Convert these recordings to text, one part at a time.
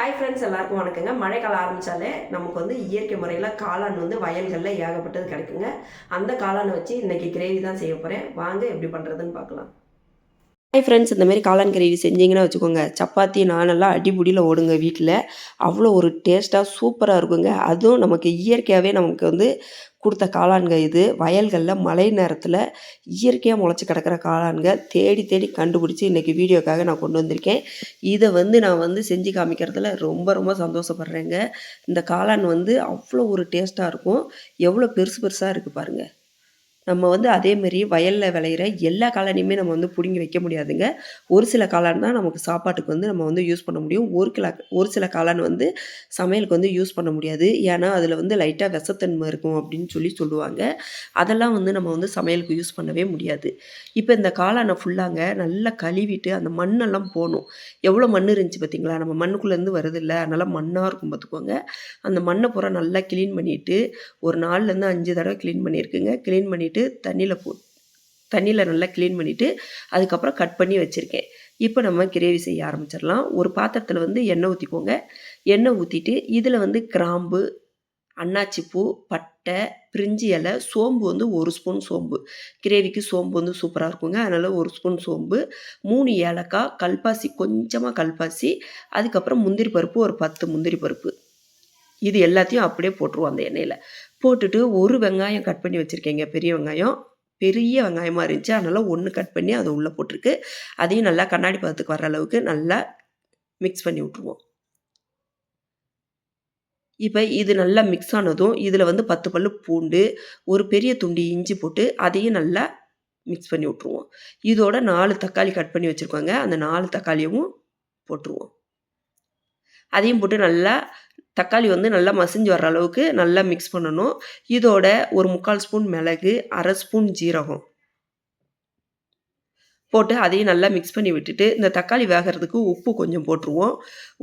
Hi friends எல்லாருக்கும் வணக்கங்க. மழைக்காலம் ஆரம்பித்தாலே நமக்கு வந்து இயற்கை முறையில் காளான் வந்து வயல்களில் ஏகப்பட்டது கிடைக்குங்க. அந்த காளானை வச்சு இன்றைக்கி கிரேவி தான் செய்ய போகிறேன் வாங்க எப்படி பண்ணுறதுன்னு பார்க்கலாம். ஹை ஃப்ரெண்ட்ஸ் இந்த மாதிரி காளான் கிரேவி செஞ்சீங்கன்னா வச்சுக்கோங்க. சப்பாத்தி நானெல்லாம் அடிபுடியில் ஓடுங்க வீட்டில் அவ்வளோ ஒரு டேஸ்ட்டாக சூப்பராக இருக்குங்க. அதுவும் நமக்கு இயற்கையாகவே நமக்கு வந்து கொடுத்த காளான்க இது. வயல்களில் மழை நேரத்தில் இயற்கையாக முளைச்சி கிடக்கிற காளான்க தேடி தேடி கண்டுபிடிச்சி இன்றைக்கி வீடியோக்காக நான் கொண்டு வந்திருக்கேன். இதை வந்து நான் வந்து செஞ்சு காமிக்கிறதுல ரொம்ப ரொம்ப சந்தோஷப்படுறேங்க. இந்த காளான் வந்து அவ்வளோ ஒரு டேஸ்ட்டாக இருக்கும். எவ்வளோ பெருசு பெருசாக இருக்குது பாருங்கள் நம்ம வந்து அதேமாரி வயலில் விளையிற எல்லா காளானையுமே நம்ம வந்து பிடுங்கி வைக்க முடியாதுங்க. ஒரு சில காளான் தான் நமக்கு சாப்பாட்டுக்கு வந்து நம்ம வந்து யூஸ் பண்ண முடியும். ஒரு கிலா ஒரு சில காளான் வந்து சமையலுக்கு வந்து யூஸ் பண்ண முடியாது. ஏன்னா அதில் வந்து லைட்டாக விஷத்தன்மை இருக்கும் அப்படின்னு சொல்லி சொல்லுவாங்க. அதெல்லாம் வந்து நம்ம வந்து சமையலுக்கு யூஸ் பண்ணவே முடியாது. இப்போ இந்த காளானை ஃபுல்லாங்க நல்லா கழுவிட்டு அந்த மண்ணெல்லாம் போகணும் எவ்வளோ மண் இருந்துச்சு பார்த்தீங்களா நம்ம மண்ணுக்குள்ளேருந்து வருதில்ல. அதனால் மண்ணாக இருக்கும் பார்த்துக்கோங்க அந்த மண்ணை பூரா நல்லா க்ளீன் பண்ணிவிட்டு ஒரு நாலுலேருந்து அஞ்சு தடவை க்ளீன் பண்ணியிருக்குங்க. க்ளீன் பண்ணிவிட்டு தண்ணியில் போ தண்ணியில் நல்லா க்ளீன் பண்ணிவிட்டு அதுக்கப்புறம் கட் பண்ணி வச்சுருக்கேன். இப்போ நம்ம கிரேவி செய்ய ஆரம்பிச்சிடலாம். ஒரு பாத்திரத்தில் வந்து எண்ணெய் ஊற்றிக்கோங்க எண்ணெய் ஊற்றிட்டு இதில் வந்து கிராம்பு அன்னாச்சிப்பூ பட்டை பிரிஞ்சி இலை சோம்பு வந்து ஒரு ஸ்பூன் சோம்பு. கிரேவிக்கு சோம்பு வந்து சூப்பராக இருக்குங்க. அதனால் ஒரு ஸ்பூன் சோம்பு மூணு ஏலக்காய் கல்பாசி கொஞ்சமாக கல்பாசி அதுக்கப்புறம் முந்திரி பருப்பு ஒரு பத்து முந்திரி பருப்பு. இது எல்லாத்தையும் அப்படியே போட்டுருவோம் அந்த எண்ணெயில். போட்டுட்டு ஒரு வெங்காயம் கட் பண்ணி வச்சுருக்கேங்க பெரிய வெங்காயம். பெரிய வெங்காயமாக இருந்துச்சு. அதனால் ஒன்று கட் பண்ணி அதை உள்ளே போட்டிருக்கு. அதையும் நல்லா கண்ணாடி பதத்துக்கு வர அளவுக்கு நல்லா மிக்ஸ் பண்ணி விட்ருவோம் இப்போ இது நல்லா மிக்ஸ் ஆனதும் இதில் வந்து பத்து பல்லு பூண்டு ஒரு பெரிய துண்டு இஞ்சி போட்டு அதையும் நல்லா மிக்ஸ் பண்ணி விட்ருவோம் இதோட நாலு தக்காளி கட் பண்ணி வச்சுருக்கோங்க. அந்த நாலு தக்காளியும் போட்டுருவோம். அதையும் போட்டு நல்லா தக்காளி வந்து நல்லா மசிஞ்சு வர்ற அளவுக்கு நல்லா மிக்ஸ் பண்ணணும். இதோட ஒரு முக்கால் ஸ்பூன் மிளகு அரை ஸ்பூன் ஜீரகம் போட்டு அதையும் நல்லா மிக்ஸ் பண்ணி விட்டுட்டு இந்த தக்காளி வேகிறதுக்கு உப்பு கொஞ்சம் போட்டுருவோம்.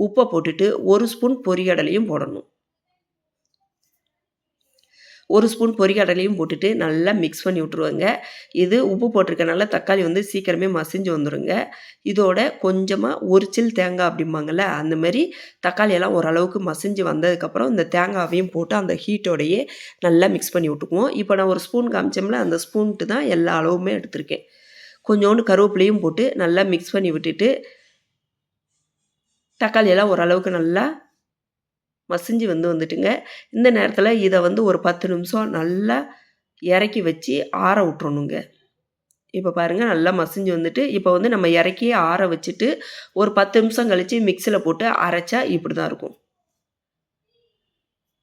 உப்பை போட்டுட்டு ஒரு ஸ்பூன் பொரியடலையும் போடணும். ஒரு ஸ்பூன் பொரிகடலையும் போட்டுட்டு நல்லா மிக்ஸ் பண்ணி விட்ருவாங்க இது உப்பு போட்டிருக்கனால தக்காளி வந்து சீக்கிரமே மசிஞ்சு வந்துடுங்க இதோட கொஞ்சமாக ஒரு சில் தேங்காய் அப்படிம்பாங்கள்ல அந்த மாதிரி தக்காளியெல்லாம் ஓரளவுக்கு மசிஞ்சு வந்ததுக்கப்புறம் இந்த தேங்காவையும் போட்டு அந்த ஹீட்டோடையே நல்லா மிக்ஸ் பண்ணி விட்டுக்குவோம். இப்போ நான் ஒரு ஸ்பூன் காமிச்சோம்ல அந்த ஸ்பூன்ட்டு தான் எல்லா அளவுமே எடுத்திருக்கேன். கொஞ்சோண்டு கருவேப்பிலையும் போட்டு நல்லா மிக்ஸ் பண்ணி விட்டுட்டு தக்காளியெல்லாம் ஓரளவுக்கு நல்லா மசிஞ்சு வந்து வந்துட்டுங்க. இந்த நேரத்தில் இதை வந்து ஒரு பத்து நிமிஷம் நல்லா இறக்கி வச்சு ஆற விட்றணுங்க இப்போ பாருங்கள் நல்லா மசிஞ்சு வந்துட்டு இப்போ வந்து நம்ம இறக்கி ஆற வச்சுட்டு ஒரு பத்து நிமிஷம் கழித்து மிக்சியில் போட்டு அரைச்சா இப்படி தான் இருக்கும்.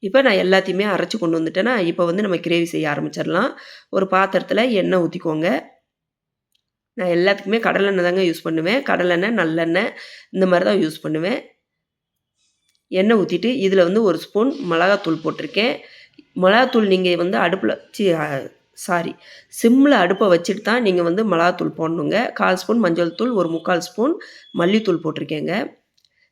இப்போ நான் எல்லாத்தையுமே அரைச்சி கொண்டு வந்துட்டேன்னா இப்போ வந்து நம்ம கிரேவி செய்ய ஆரம்பிச்சிடலாம். ஒரு பாத்திரத்தில் எண்ணெய் ஊற்றிக்கோங்க நான் எல்லாத்துக்குமே கடலெண்ணெய் தாங்க யூஸ் பண்ணுவேன். கடலெண்ணெய் நல்லெண்ணெய் இந்த மாதிரி தான் யூஸ் பண்ணுவேன். எண்ணெய் ஊற்றிட்டு இதில் வந்து ஒரு ஸ்பூன் மிளகாத்தூள் போட்டிருக்கேன். மிளகாத்தூள் நீங்கள் வந்து அடுப்பில் சி சாரி சிம்மில் அடுப்பை வச்சுட்டு தான் நீங்கள் வந்து மிளகாத்தூள் போடணுங்க. கால் ஸ்பூன் மஞ்சள் தூள் ஒரு முக்கால் ஸ்பூன் மல்லித்தூள் போட்டிருக்கேங்க.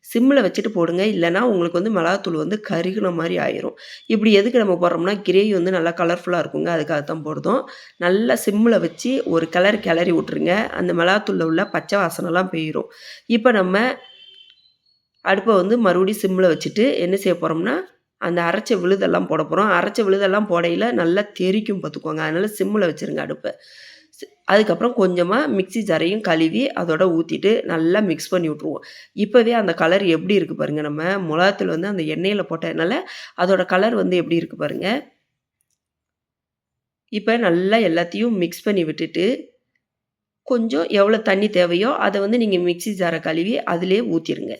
சிம்மில் வச்சுட்டு போடுங்க. இல்லைனா உங்களுக்கு வந்து மிளகாத்தூள் வந்து கருகின மாதிரி ஆயிரும். இப்படி எதுக்கு நம்ம போடுறோம்னா கிரேவி வந்து நல்லா கலர்ஃபுல்லாக இருக்குங்க. அதுக்காக தான் போடுறோம். நல்லா சிம்மில் வச்சு ஒரு கலர் கிளறி விட்ருங்க அந்த மிளகாத்தூளில் உள்ள பச்சை வாசனைலாம் போயிடும் இப்போ நம்ம அடுப்பை வந்து மறுபடியும் சிம்மில் வச்சுட்டு என்ன செய்ய போகிறோம்னா அந்த அரைச்ச விழுதெல்லாம் போட போகிறோம் அரைச்ச விழுதெல்லாம் போடையில் நல்லா தெரிக்கும் பார்த்துக்கோங்க. அதனால் சிம்மில் வச்சுருங்க அடுப்பை. அதுக்கப்புறம் கொஞ்சமாக மிக்சி ஜரையும் கழுவி அதோட ஊற்றிட்டு நல்லா மிக்ஸ் பண்ணி விட்ருவோம் இப்போவே அந்த கலர் எப்படி இருக்குது பாருங்கள் நம்ம. மிளகாத்தில் வந்து அந்த எண்ணெயில் போட்டதுனால அதோட கலர் வந்து எப்படி இருக்குது பாருங்கள் இப்போ நல்லா எல்லாத்தையும் மிக்ஸ் பண்ணி விட்டுட்டு கொஞ்சம் எவ்வளோ தண்ணி தேவையோ அதை வந்து நீங்கள் மிக்சி ஜாரை கழுவி அதிலே ஊற்றிடுங்க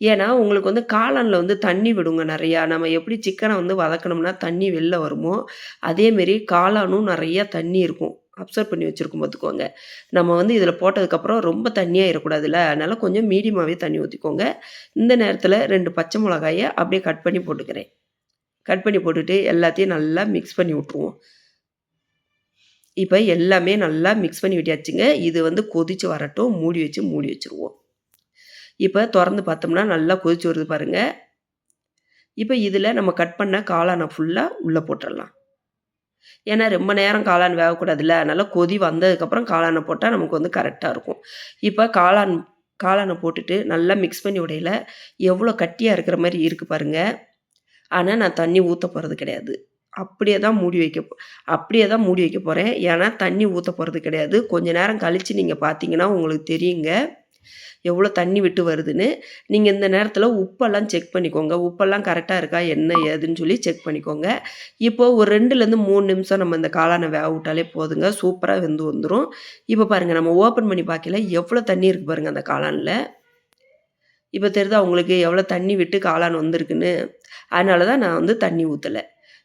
ஏன்னா உங்களுக்கு வந்து காளானில் வந்து தண்ணி விடுங்க நிறையா. நம்ம எப்படி சிக்கனை வந்து வதக்கணும்னா தண்ணி வெளில வருமோ அதேமாரி காளானும் நிறையா தண்ணி இருக்கும். அப்சர்வ் பண்ணி வச்சுருக்கும் பார்த்துக்கோங்க. நம்ம வந்து இதில் போட்டதுக்கப்புறம் ரொம்ப தண்ணியாக இருக்கக்கூடாதுல்ல. அதனால் கொஞ்சம் மீடியமாகவே தண்ணி ஊற்றிக்கோங்க இந்த நேரத்தில் ரெண்டு பச்சை மிளகாயை அப்படியே கட் பண்ணி போட்டுக்கிறேன். கட் பண்ணி போட்டுட்டு எல்லாத்தையும் நல்லா மிக்ஸ் பண்ணி விட்ருவோம் இப்போ எல்லாமே நல்லா மிக்ஸ் பண்ணி விட்டியாச்சுங்க இது வந்து கொதித்து வரட்டும். மூடி வச்சு மூடி வச்சுருவோம். இப்போ திறந்து பார்த்தோம்னா நல்லா கொதிச்சு வருது பாருங்கள் இப்போ இதில் நம்ம கட் பண்ண காளானை ஃபுல்லாக உள்ளே போட்டுடலாம் ஏன்னா ரொம்ப நேரம் காளான் வேகக்கூடாதுல்ல. அதனால் கொதி வந்ததுக்கப்புறம் காளானை போட்டால் நமக்கு வந்து கரெக்டாக இருக்கும். இப்போ காளான் காளானை போட்டுட்டு நல்லா மிக்ஸ் பண்ணி உடையில எவ்வளோ கட்டியாக இருக்கிற மாதிரி இருக்குது பாருங்கள் ஆனால் நான் தண்ணி ஊற்ற போகிறது கிடையாது. அப்படியே தான் மூடி வைக்க அப்படியே தான் மூடி வைக்க போகிறேன் ஏன்னா தண்ணி ஊற்ற போகிறது கிடையாது. கொஞ்ச நேரம் கழித்து நீங்கள் பார்த்தீங்கன்னா உங்களுக்கு தெரியுங்க. எவ்வளோ தண்ணி விட்டு வருதுன்னு நீங்கள் இந்த நேரத்தில் உப்பெல்லாம் செக் பண்ணிக்கோங்க. உப்பெல்லாம் கரெக்டாக இருக்கா? என்ன ஏதுன்னு சொல்லி செக் பண்ணிக்கோங்க. இப்போது ஒரு ரெண்டுலேருந்து மூணு நிமிஷம் நம்ம இந்த காளானை வேக விட்டாலே போதுங்க. சூப்பராக வெந்து வந்துடும் இப்போ பாருங்கள் நம்ம ஓப்பன் பண்ணி பார்க்கல. எவ்வளோ தண்ணி இருக்குது பாருங்கள் அந்த காளானில். இப்போ தெரியுதா அவங்களுக்கு எவ்வளோ தண்ணி விட்டு காளான் வந்திருக்குன்னு. அதனால தான் நான் வந்து தண்ணி ஊற்றலை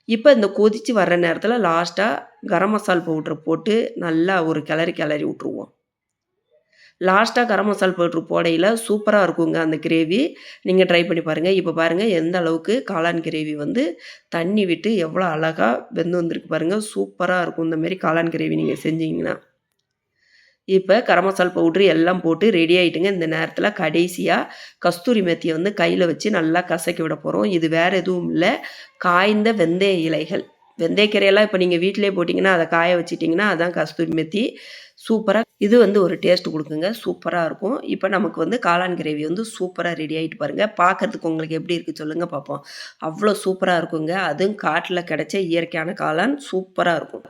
இப்போ இந்த கொதித்து வர்ற நேரத்தில் லாஸ்ட்டாக கரம் மசால் பவுட்ரு போட்டு நல்லா ஒரு கிளறி கிளறி விட்ருவோம் லாஸ்ட்டாக கரம் மசால் பவுட்ரு போடையில் சூப்பராக இருக்குங்க அந்த கிரேவி. நீங்கள் ட்ரை பண்ணி பாருங்கள் இப்போ பாருங்கள் எந்த அளவுக்கு காளான் கிரேவி வந்து தண்ணி விட்டு எவ்வளோ அழகாக வெந்து வந்திருக்கு பாருங்கள் சூப்பராக இருக்கும். இந்த மாதிரி காளான் கிரேவி நீங்கள் செஞ்சீங்கன்னா. இப்போ கரம் மசால் பவுட்ரு எல்லாம் போட்டு ரெடி ஆகிட்டுங்க இந்த நேரத்தில் கடைசியாக கஸ்தூரி மெத்தியை வந்து கையில் வச்சு நல்லா கசக்கி விட போகிறோம் இது வேறு எதுவும் இல்லை. காய்ந்த வெந்தய இலைகள். வெந்தயக்கீரையெல்லாம் இப்போ நீங்கள் வீட்டிலே போட்டிங்கன்னா அதை காய வச்சிட்டிங்கன்னா அதான் கஸ்தூரி மெத்தி. சூப்பராக இது வந்து ஒரு டேஸ்ட் கொடுக்குங்க. சூப்பராக இருக்கும். இப்போ நமக்கு வந்து காளான் கிரேவி வந்து சூப்பராக ரெடி ஆகிட்டு பாருங்கள் பார்க்குறதுக்கு உங்களுக்கு எப்படி இருக்குது சொல்லுங்கள் பார்ப்போம் அவ்வளோ சூப்பராக இருக்குங்க. அதுவும் காட்டில் கிடைச்ச இயற்கையான காளான். சூப்பராக இருக்கும்.